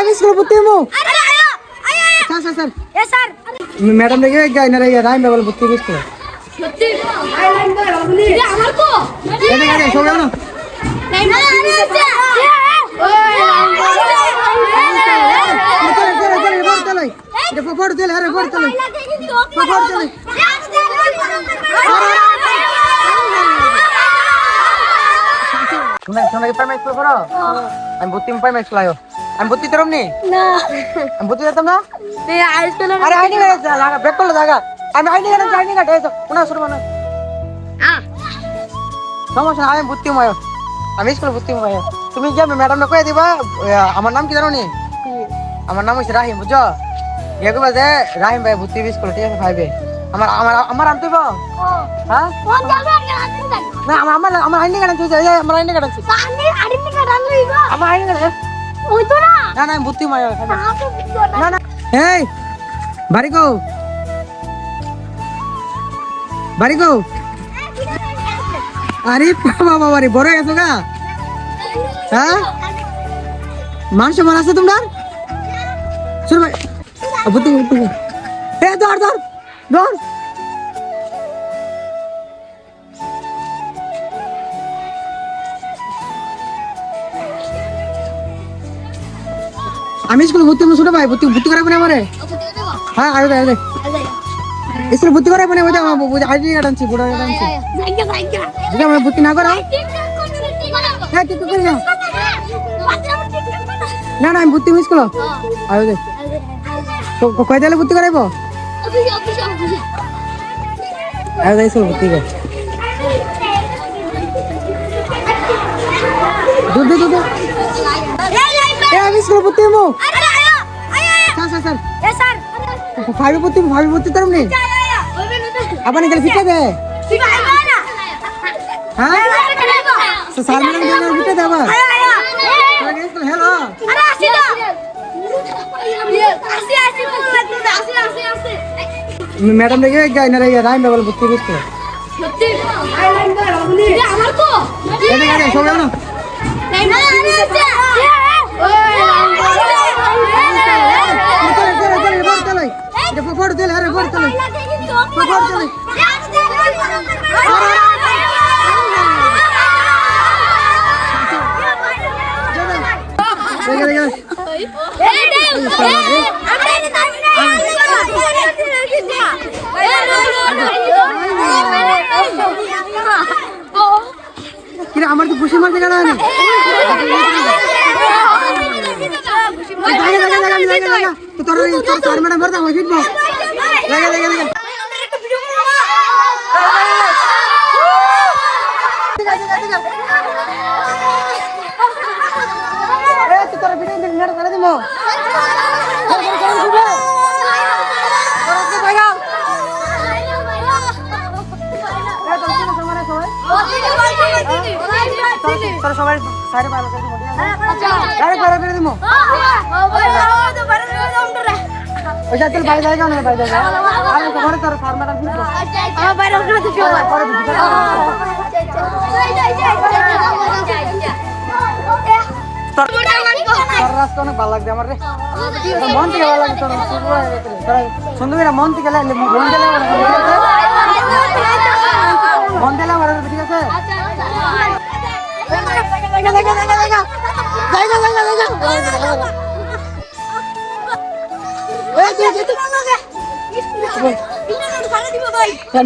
আমি স্কুল আয়ো আয়ো স্যার স্যার স্যার। এ স্যার। ম্যাডাম দেখে গাই না রে রাইম বাবল ভর্তি হব স্কুলে। সত্যি? এটা আমার তো। এনে গাই সব জানো নাই না আরে চলে চলে চলে ফোর চলে এটা ফোর চলে আরে ফোর চলে ফোর চলে শুনে শুনে প্রাইমারি স্কুল পড়ো? আমি ভর্তি প্রাইমারি স্কুল আয়ো। আমি ভর্তি তরম নি না আমি ভর্তি যেতাম না এই আইসক্রিম আরে আইনি গাড়ি লাগা ব্রেক করলে জায়গা আমি আইনি গাড়ি আইনি গাড়ি এসো শোনা শুরু মানে আ সমস্যা নাই, আমি ভর্তি হব আমি স্কুলে ভর্তি হব তুমি কি ম্যাডাম না কয়ে দিবা এ, আমার নাম কি জানো নি আমার নাম হচ্ছে রাহিম বুঝছ ইয়ে করবা যে রাহিম ভাই ভর্তি হবি স্কুলে ঠিক আছে ভাইবে আমার আমার আমার আনতে হ্যাঁ কোন যাবে আর আনতে যাবে না আমার আমার আমার আইনি গাড়ি তুই যাই আমার আইনি গাড়ি আছে পানি আড়ি থেকে রান লইব আমার আইনি গাড়ি ওই তো না? না না আমি ভর্তি হব আমাকে বুঝছ না। না না। এই বাড়ি গো বাড়ি গো আরে বাবা বাবা বড় গেছো গা। হ্যাঁ? মাংস মার আছে তোমার? শুরু ভাই ভর্তি ভর্তি এ ধর ধর ধর। আমি স্কুলে ভর্তি হব ছোট ভাই ভর্তি ভর্তি করাবো না আমারে হ্যাঁ আরে আরে স্কুলে ভর্তি করাবো না ওইটা আমার আইডি কার্ড আনছি বুড়ো কার্ড আনছি। জায়গা জায়গা যদি আমরা ভর্তি না করাও হ্যাঁ ঠিক করে যাও? না না আমি ভর্তি হব স্কুলে আরে দে। কয় দিলে ভর্তি করাইবো আরে দে স্কুলে ভর্তি কর দূর দূর দূর এ আমি স্কুলে ভর্তি হব স্যার স্যার স্যার। ফাইভে ভর্তি ফাইভে ভর্তি তার নেই? আবার গেলে ফিটে দে। হ্যাঁ? স্যার ম্যাডাম গেলে ফিটে দে আবার। হ্যালো ম্যাডাম দেখে গাই না রে রাইম বাবল ভর্তি হবি স্কুলে আমার তো। গাই সব জানো চলে চলে চলে ফোর চলে এটা ফোর চলে আরে ফোর চলে গেলে গেলে কিরে আমার তো খুশি মারতে গেল না তোর তোর ম্যাডাম ভরতা ফিটবো সবাই সাইডে ভালো করে দিমো ওইটা তেল বাইরে যায় না বাইরে যায় আর তো ঘরে তোর ফার্ম ম্যাডাম ফিরবো পরে বুঝি তোর রাস্তা অনেক ভালো লাগছে আমার রে তোর মন থেকে ভালো লাগে তোর মন থেকে মন দিলে মন দিলে আমার ঠিক আছে দেখা দেখা দেখা দেখা জায়গা জায়গা জায়গা এই